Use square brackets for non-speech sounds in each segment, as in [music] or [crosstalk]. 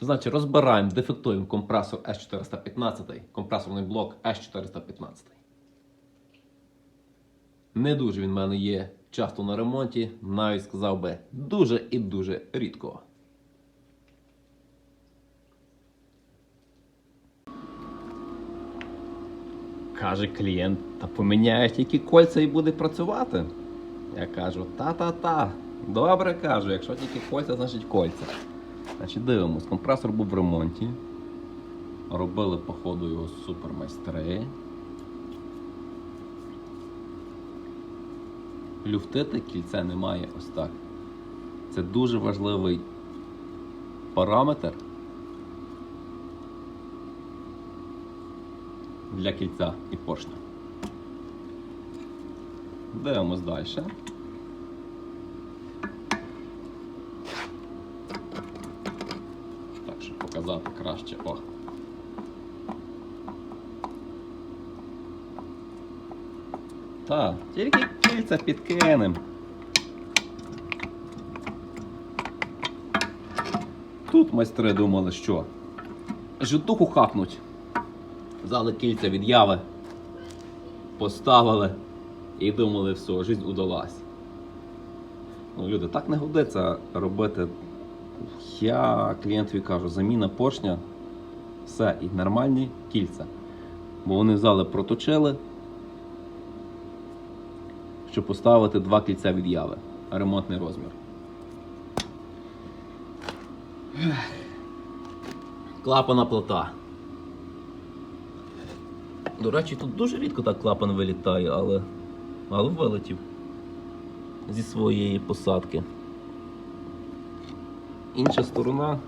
Значить, розбираємо, дефектуємо компресор S415, компресорний блок S415. Не дуже він в мене є часто на ремонті, навіть сказав би дуже і дуже рідко. Каже клієнт, та поміняєш тільки кольця і буде працювати. Я кажу, та-та-та. Добре кажу, якщо тільки кольця, значить кольця. Значить, дивимось, компресор був в ремонті. Робили, походу, його супермайстри. Люфтити кільця немає ось так. Це дуже важливий параметр для кільця і поршня. Дивимось далі. Так, щоб показати краще. О. Так, тільки кільця підкинем. Тут майстри думали, що житуху хапнуть. Взяли кільця від яви, поставили і думали, все, життя удалась. Ну, люди, так не годиться робити. Я клієнтові кажу, заміна поршня, все, і нормальні кільця. Бо вони взяли, проточили, щоб поставити два кільця від яви. Ремонтний розмір. Клапана плита. До речі, тут дуже рідко так клапан вилітає, але, але вилетів зі своєї посадки. Інша сторона.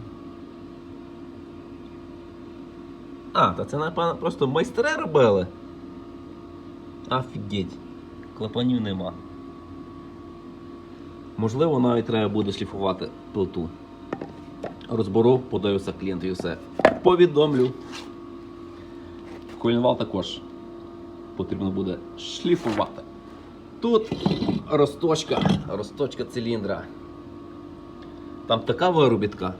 А, та це напевно просто майстри робили. Офігеть. Клапанів нема. Можливо, навіть треба буде шліфувати плиту. Розберу, подаюся клієнтові все. Повідомлю. Колінвал також потрібно буде шліфувати. Тут розточка, розточка циліндра. Там така виробітка,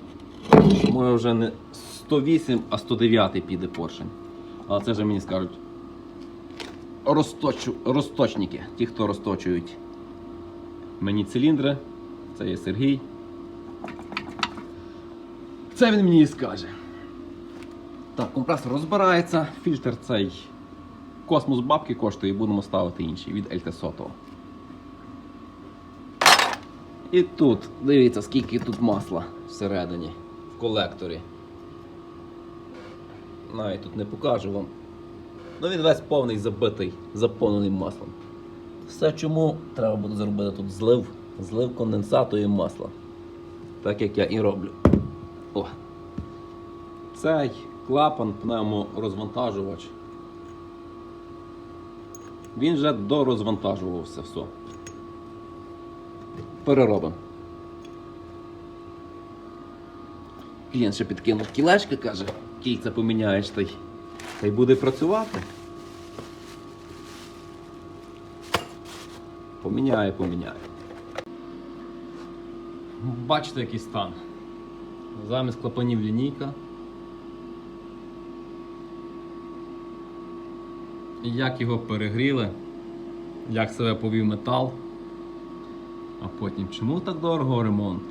що може вже не 108, а 109 піде поршень. Але це вже мені скажуть розточу, розточники, ті, хто розточують мені циліндри. Це є Сергій. Це він мені і скаже. Так, компресор розбирається, фільтр цей космос бабки коштує і будемо ставити інший від LT Soto. І тут, дивіться, скільки тут масла всередині, в колекторі. Навіть тут не покажу вам. Ну він весь повний забитий, заповнений маслом. Все чому треба буде зробити тут злив, злив конденсату і масла. Так як я і роблю. О. Цей клапан пневморозвантажувач. Він вже дорозвантажувався все. Переробимо. Клієнт ще підкинув кілечки, каже, кільця поміняєш та й, та й буде працювати. Поміняє, поміняє. Бачите, який стан. Замість клапанів лінійка. Як його перегріли, як себе повів метал. А потім чому так дорого ремонт?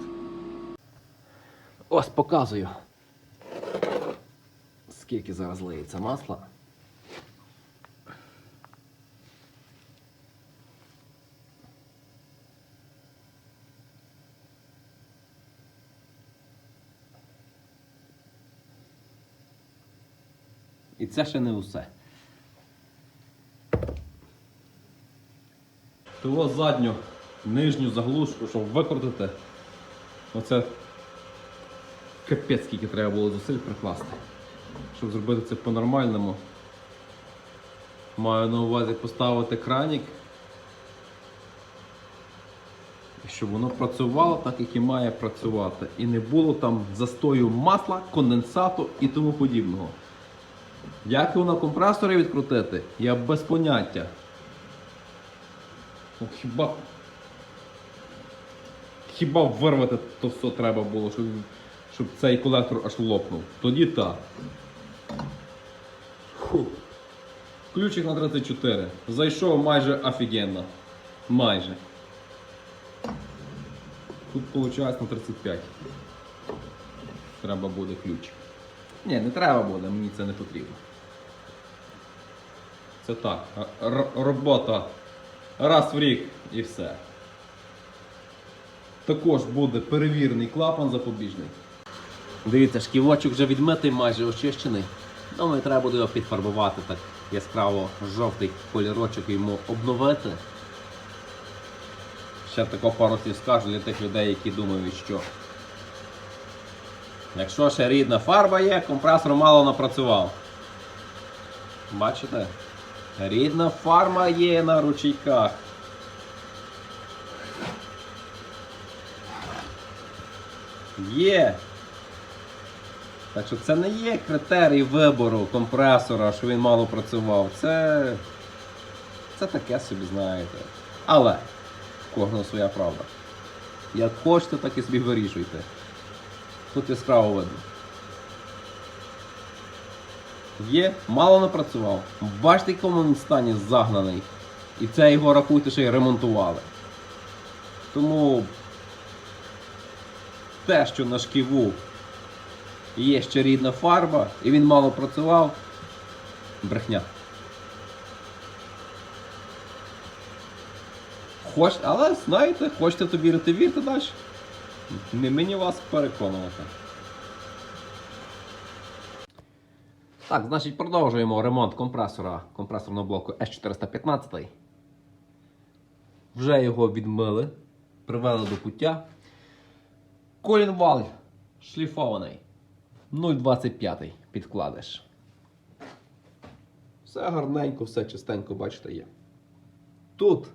Ось показую. Скільки зараз лиється масла. І це ще не усе. Того задню нижню заглушку, щоб викрутити. Оце капець, скільки треба було зусиль прикласти. Щоб зробити це по-нормальному. Маю на увазі поставити кранік. Щоб воно працювало так, як і має працювати. І не було там застою масла, конденсату і тому подібного. Як його на компресорі відкрутити, я без поняття. Ну, Хіба. Хіба вирвати то все треба було, щоб, щоб цей колектор аж лопнув. Тоді так. Ключик на 34. Зайшов майже офігенно. Майже. Тут виходить на 35. Треба буде ключик. Ні, не треба буде, мені це не потрібно. Це так. робота раз в рік і все. Також буде перевірений клапан запобіжний. Дивіться, шківочок вже відмитий, майже очищений. Думаю, треба буде його підфарбувати так яскраво жовтий кольорочок йому обновити. Ще тако пару слів скажу для тих людей, які думають, що якщо ще рідна фарба є, компресор мало напрацював. Бачите? Рідна фарма є на ручейках. Є. Так що це не є критерій вибору компресора, що він мало працював. Це. Це таке собі, знаєте. Але кожного своя правда. Як хочете, так і собі вирішуйте. Тут яскраво видно. Є, мало напрацював. Бачите, в якому він стані загнаний. І це його рахуйте, що й ремонтували. Тому те, що на шківу є ще рідна фарба, і він мало працював, брехня. Хоч, але знаєте, хочете то вірити, вірте далі. Не мені вас переконувати. Так, значить, продовжуємо ремонт компресора компресорного блоку S415. Вже його відмили, привели до пуття. Колінвал шліфований. 0,25 підкладеш. Все гарненько, все чистенько, бачите, є. Тут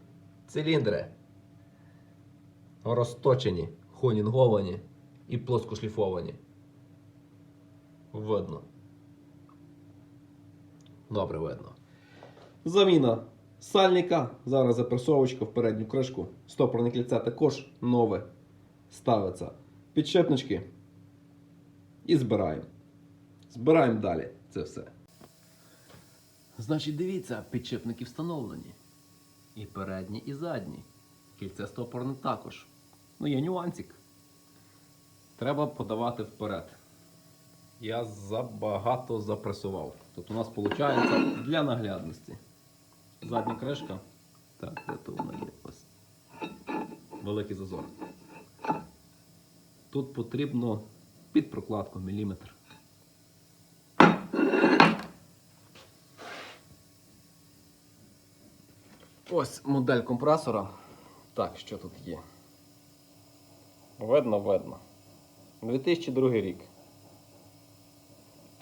циліндри розточені, хонінговані і плоскошліфовані. Видно. Добре видно. Заміна сальника. Зараз запресовочка в передню кришку. Стопорне кільце також нове ставиться. Підшипнички. І збираємо. Збираємо далі це все. Значить, дивіться, підшипники встановлені. І передні, і задні. Кільце стопорне також. Ну, є нюансик. Треба подавати вперед. Я забагато запресував. Тобто у нас виходить для наглядності. Задня кришка. Так, де то вона є? Ось. Великий зазор. Тут потрібно під прокладку міліметр. Ось модель компресора. Так, що тут є? Видно, видно. 2002 рік.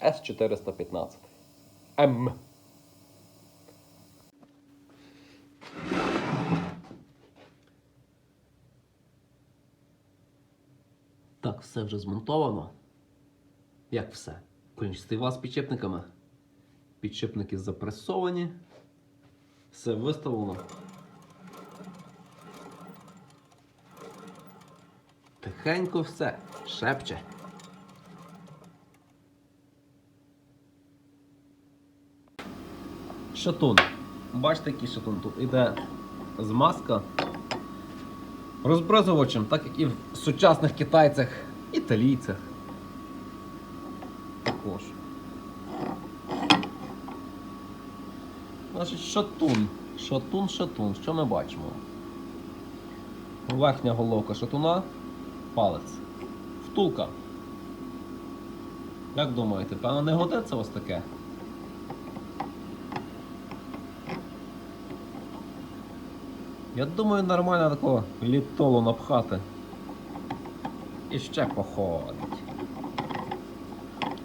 С415. М. все вже змонтовано. Як все? Колінчастий вас з підшипниками. Підшипники запресовані. Все виставлено. Тихенько все. Шепче. Шатун. Бачите, який шатун тут іде змазка розбризувачем, так як і в сучасних китайцях, італійцях. Також. Значить, шатун. Шатун, шатун. Що ми бачимо? Верхня головка шатуна, палець. Втулка. Як думаєте, певно, не годиться ось таке? Я думаю, нормально такого літолу напхати. І ще походить.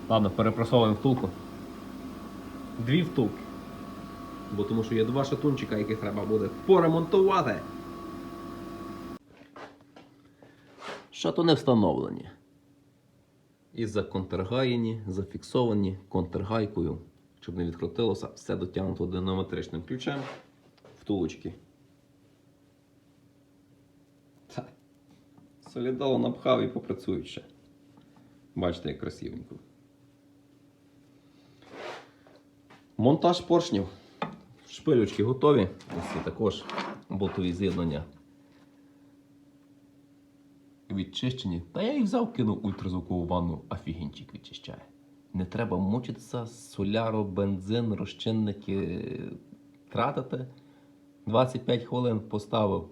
Ладно, перепресовуємо втулку. Дві втулки. Бо тому що є два шатунчика, яких треба буде поремонтувати. Шатуни встановлені. І законтргаєні, зафіксовані контргайкою, щоб не відкрутилося, все дотягнуто динаметричним ключем втулочки. Та, напхав і попрацюють ще. Бачите, як красивенько. Монтаж поршнів. Шпилючки готові. Ось є також болтові з'єднання. Відчищені. Та я їх взяв, кинув ультразвукову ванну, офігенчик відчищає. Не треба мучитися, соляро, бензин, розчинники тратити. 25 хвилин поставив.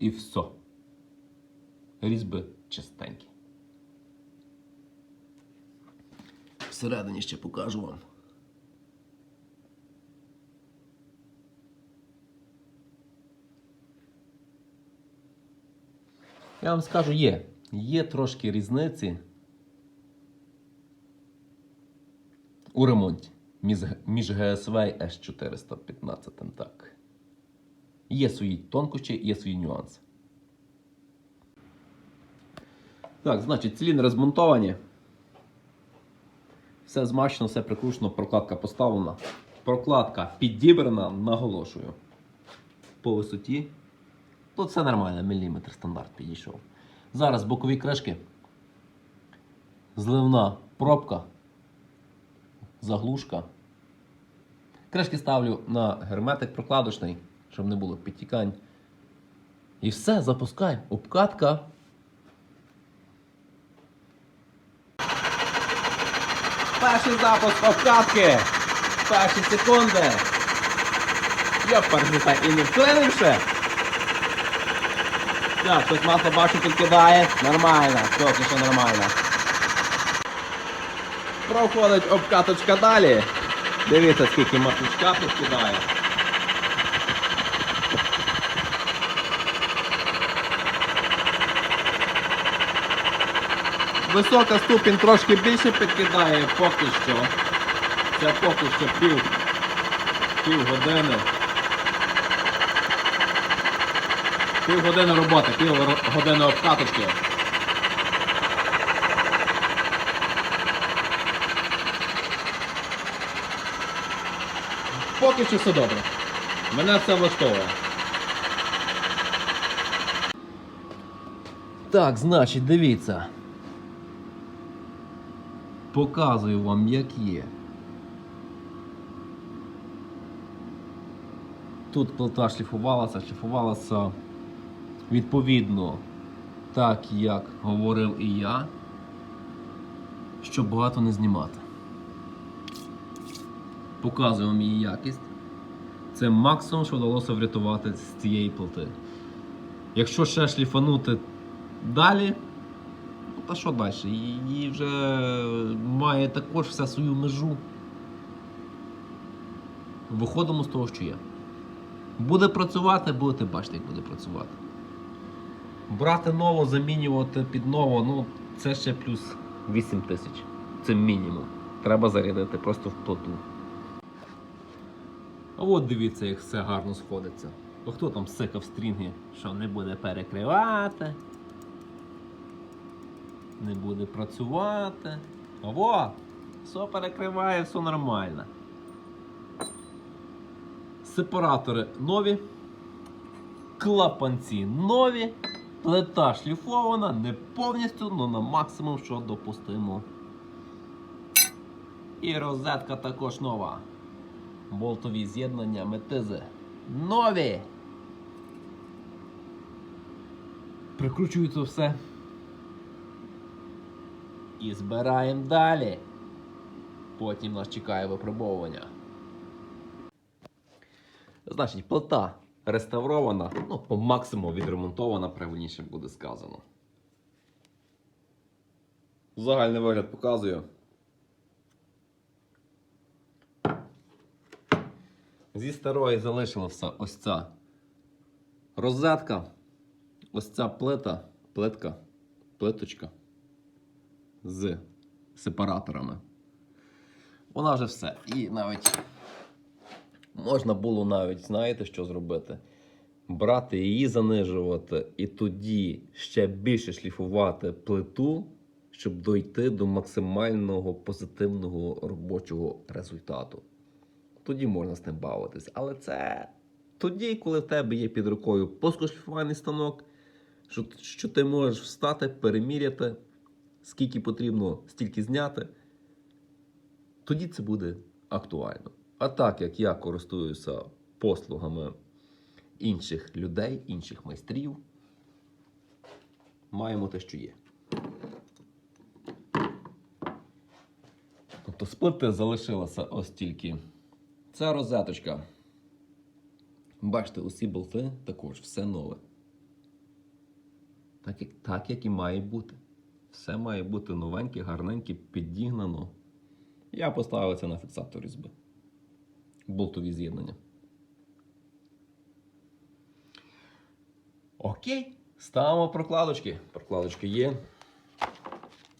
І все. Різьби чистенькі. Всередині ще покажу вам. Я вам скажу, є. Є трошки різниці у ремонті між, між ГСВ і С415. Так. Є свої тонкощі, є свої нюанси. Так, значить, циліндри змонтовані. Все змащено, все прикручено, прокладка поставлена. Прокладка підібрана, наголошую. По висоті. Тут все нормально, міліметр стандарт підійшов. Зараз бокові кришки. Зливна пробка. Заглушка. Кришки ставлю на герметик прокладочний, щоб не було підтікань. І все, запускай. Обкатка. Перший запуск обкатки. Перші секунди. Йопарнута і не вклинивши. Так, тут масло бачу підкидає. Нормально, поки що нормально. Проходить обкаточка далі. Дивіться, скільки масличка підкидає. Висока ступінь трошки більше підкидає поки що. Це поки що пів, пів години. Пів години роботи, пів години обкаточки. Поки що все добре. Мене все влаштовує. Так, значить, дивіться. Показую вам, як є. Тут плита шліфувалася, шліфувалася відповідно так, як говорив і я, щоб багато не знімати. Показую вам її якість. Це максимум, що вдалося врятувати з цієї плити. Якщо ще шліфанути далі, та що далі? Її вже має також все свою межу. Виходимо з того, що є. Буде працювати, будете бачити, як буде працювати. Брати ново, замінювати під ново, ну це ще плюс 8 тисяч. Це мінімум. Треба зарядити просто в плоту. А от дивіться, як все гарно сходиться. А хто там сикав стрінги, що не буде перекривати, не буде працювати. Ого! Все перекриває, все нормально. Сепаратори нові, клапанці нові, плита шліфована, не повністю, але на максимум, що допустимо. І розетка також нова. Болтові з'єднання метизи. Нові! Прикручується все. І збираємо далі. Потім нас чекає випробовування. Значить, плита реставрована, ну, по максимуму відремонтована, правильніше буде сказано. Загальний вигляд показую. Зі старої залишилася ось ця розетка, ось ця плита, плитка, плиточка з сепараторами. Вона вже все. І навіть можна було навіть, знаєте, що зробити? Брати її, занижувати, і тоді ще більше шліфувати плиту, щоб дойти до максимального позитивного робочого результату. Тоді можна з ним бавитись. Але це тоді, коли в тебе є під рукою плоскошліфувальний станок, що, що ти можеш встати, переміряти, скільки потрібно, стільки зняти, тоді це буде актуально. А так як я користуюся послугами інших людей, інших майстрів, маємо те, що є. Тобто з плити залишилося ось тільки. Це розеточка. Бачите, усі болти також все нове. Так так, як і має бути. Все має бути новеньке, гарненьке, підігнано. Я поставив це на фіксатор різьби. Болтові з'єднання. Окей. Ставимо прокладочки. Прокладочки є.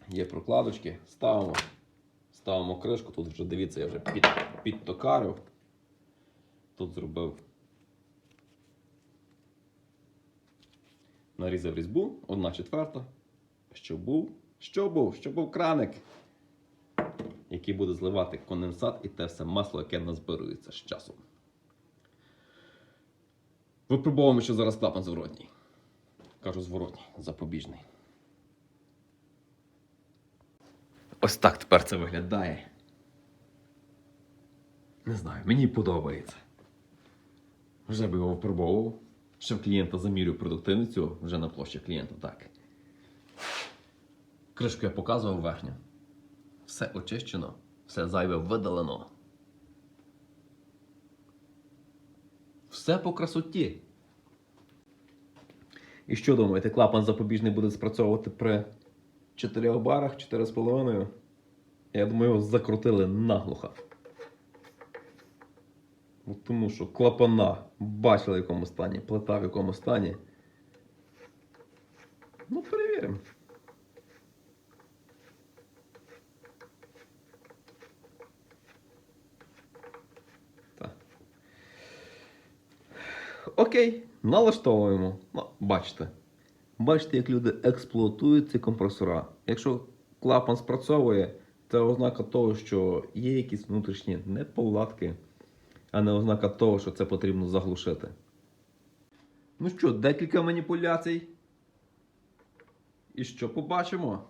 Є прокладочки. Ставимо. Ставимо кришку. Тут вже дивіться, я вже під, підтокарив. Тут зробив. Нарізав різьбу, одна четверта. Що був? Що був? Що був краник, який буде зливати конденсат і те все масло, яке назбирується з часом. Випробовуємо, що зараз клапан зворотній. Кажу зворотній, запобіжний. Ось так тепер це виглядає. Не знаю, мені подобається. Вже би його випробовував. Ще в клієнта замірю продуктивність вже на площі клієнта, так. Кришку я показував верхню. Все очищено, все зайве видалено. Все по красоті. І що думаєте, клапан запобіжний буде спрацьовувати при 4 барах, 4,5? Я думаю, його закрутили наглухо. Тому що клапана бачили в якому стані, плита в якому стані. Ну, перевіримо. Окей, налаштовуємо. Ну, бачите. Бачите, як люди експлуатують ці компресора. Якщо клапан спрацьовує, це ознака того, що є якісь внутрішні неполадки а не ознака того, що це потрібно заглушити. Ну що, декілька маніпуляцій. І що побачимо?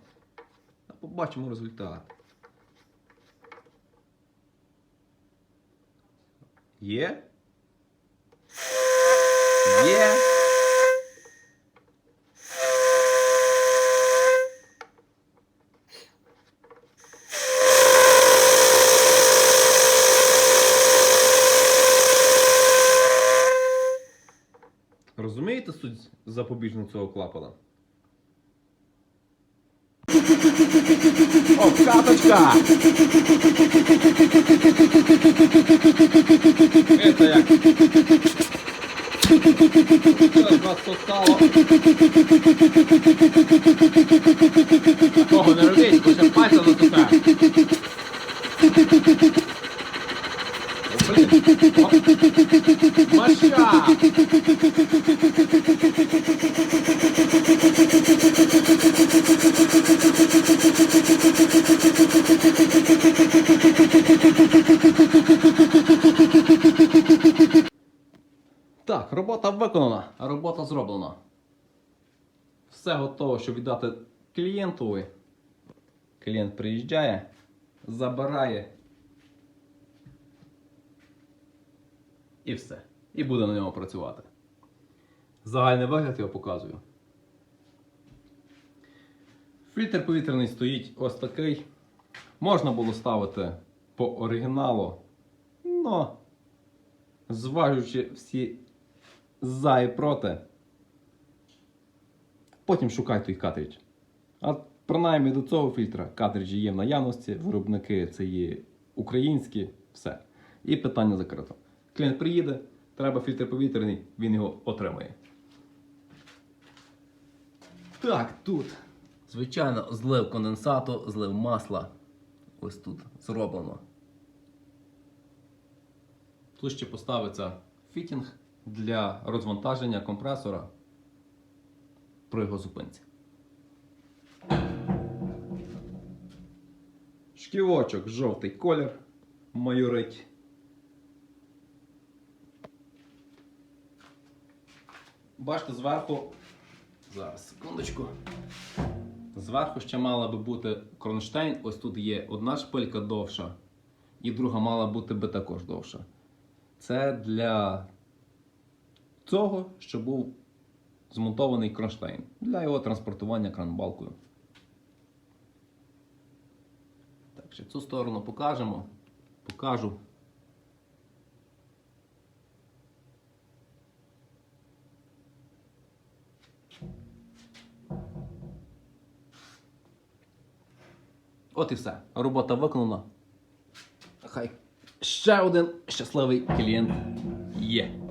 Побачимо результат. Є? Є? Розумієте суть запобіжного цього клапана? О, каточка! Это як? Вас [laughs] сосало. Того не робіть, бо ще пальця засосає. О, блін. О. Маша! Так, робота виконана, робота зроблена. Все готово, щоб віддати клієнтові. Клієнт приїжджає, забирає. І все. І буде на ньому працювати. Загальний вигляд я показую. Фільтр повітряний стоїть ось такий. Можна було ставити по оригіналу, но зважуючи всі за і проти, потім шукай той картридж. А принаймні до цього фільтра картриджі є в наявності, виробники це є українські, все. І питання закрито. Клієнт приїде, треба фільтр повітряний, він його отримає. Так, тут. Звичайно, злив конденсату, злив масла. Ось тут зроблено. Тут ще поставиться фітінг для розвантаження компресора при його зупинці. Шківочок, жовтий колір, майорить. Бачите, зверху Зараз, секундочку. Зверху ще мала би бути кронштейн. Ось тут є одна шпилька довша, і друга мала бути би також довша. Це для цього, що був змонтований кронштейн для його транспортування кранбалкою. Так, ще цю сторону покажемо. Покажу. От і все. Робота виконана. Хай ще один щасливий клієнт є.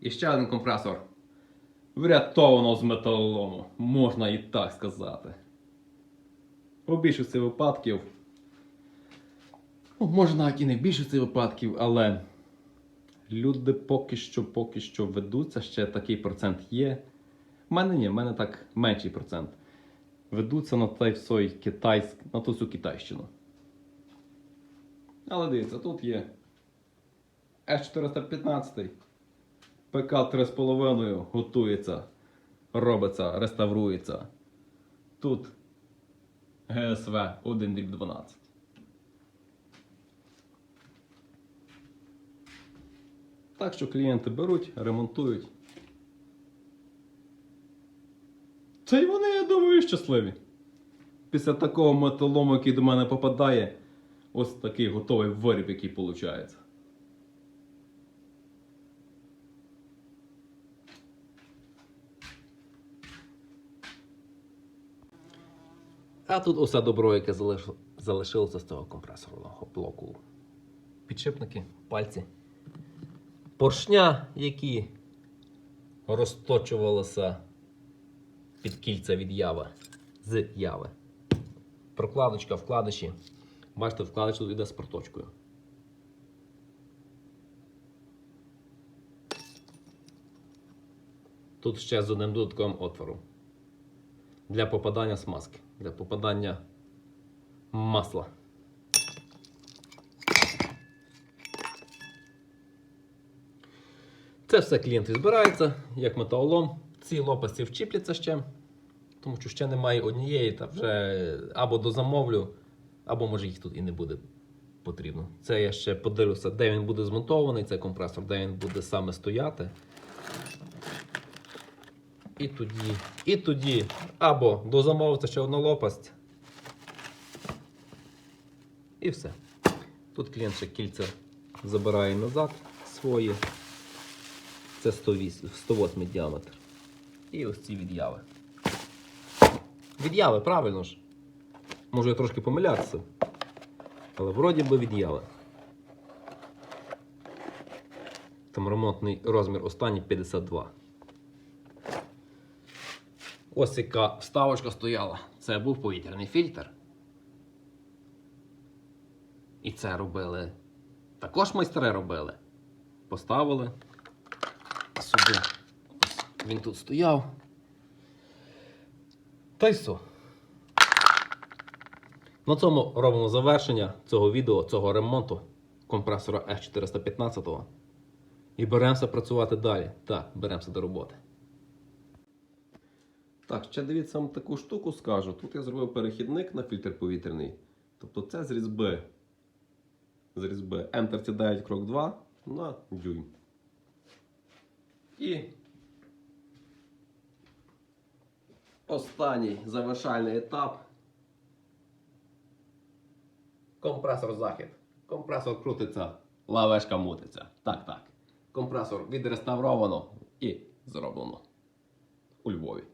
І ще один компресор. Врятовано з металолому, можна і так сказати. У більшості випадків. Ну, може навіть і не в більшості випадків, але люди поки що поки що ведуться, ще такий процент є. У мене ні, в мене так менший процент. Ведуться на той всій китайськ, на ту всю Китайщину. Але дивіться, тут є С415. ПК 3,5 готується, робиться, реставрується. Тут ГСВ 1.12. Так що клієнти беруть, ремонтують. Та й вони, я думаю, щасливі. Після такого металому, який до мене попадає, ось такий готовий виріб, який виходить. А тут усе добро, яке залиш- залишилося з цього компресорного блоку. Підшипники, пальці. Поршня, які розточувалися під кільця від яви. З яви. Прокладочка, вкладиші. Бачите, вкладиш тут йде з проточкою. Тут ще з одним додатковим отвором. Для попадання смазки, для попадання масла. Це все клієнт збирається, як металолом. Ці лопасті вчіпляться ще, тому що ще немає однієї, та вже або дозамовлю, або може їх тут і не буде потрібно. Це я ще подивлюся, де він буде змонтований, цей компресор, де він буде саме стояти. І тоді, і тоді або дозамовиться ще одна лопасть. І все. Тут клієнт ще кільця забирає назад свої. Це 108, 108 діаметр. І ось ці відяви. Відяви, правильно ж. Можу я трошки помилятися. Але вроді би відяви. Там ремонтний розмір останній 52. Ось яка вставочка стояла. Це був повітряний фільтр. І це робили. Також майстри робили. Поставили сюди. Він тут стояв. Та й все. На цьому робимо завершення цього відео, цього ремонту компресора F415. І беремося працювати далі. Так, беремося до роботи. Так, ще дивіться вам таку штуку скажу. Тут я зробив перехідник на фільтр повітряний. Тобто це з різьби. З різьби М39 крок 2 на дюйм. І останній завершальний етап. Компресор захід. Компресор крутиться, лавешка мутиться. Так, так. Компресор відреставровано і зроблено у Львові.